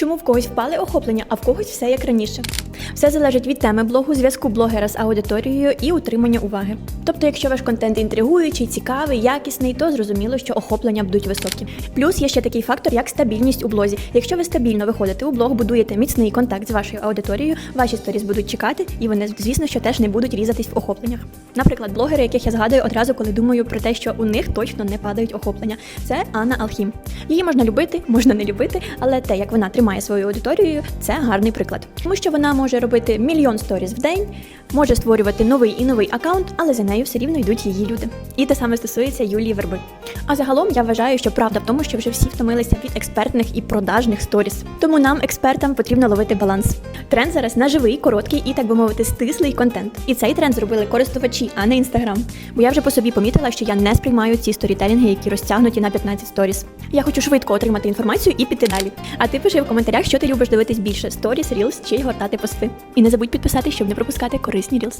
Чому в когось впали охоплення, а в когось все як раніше? Все залежить від теми блогу, зв'язку блогера з аудиторією і утримання уваги. Тобто, якщо ваш контент інтригуючий, цікавий, якісний, то зрозуміло, що охоплення будуть високі. Плюс є ще такий фактор, як стабільність у блозі. Якщо ви стабільно виходите у блог, будуєте міцний контакт з вашою аудиторією, ваші сторіс будуть чекати, і вони, звісно, що теж не будуть різатись в охопленнях. Наприклад, блогери, яких я згадую одразу, коли думаю про те, що у них точно не падають охоплення. Це Анна Алхім. Її можна любити, можна не любити, але те, як вона тримає свою аудиторію, це гарний приклад. Тому що вона може робити мільйон сторіс в день, може створювати новий і новий аккаунт, але за нею все рівно йдуть її люди. І те саме стосується Юлії Верби. А загалом я вважаю, що правда в тому, що вже всі втомилися від експертних і продажних сторіс. Тому нам, експертам, потрібно ловити баланс. Тренд зараз на живий, короткий і, так би мовити, стислий контент. І цей тренд зробили користувачі, а не інстаграм. Бо я вже по собі помітила, що я не сприймаю ці сторітелінги, які розтягнуті на 15 сторіс. Я хочу швидко отримати інформацію і піти далі. А ти пиши в коментарях, що ти любиш дивитись більше: сторіс, рілс чи гортати пости. І не забудь підписатись, щоб не пропускати корисні рілс.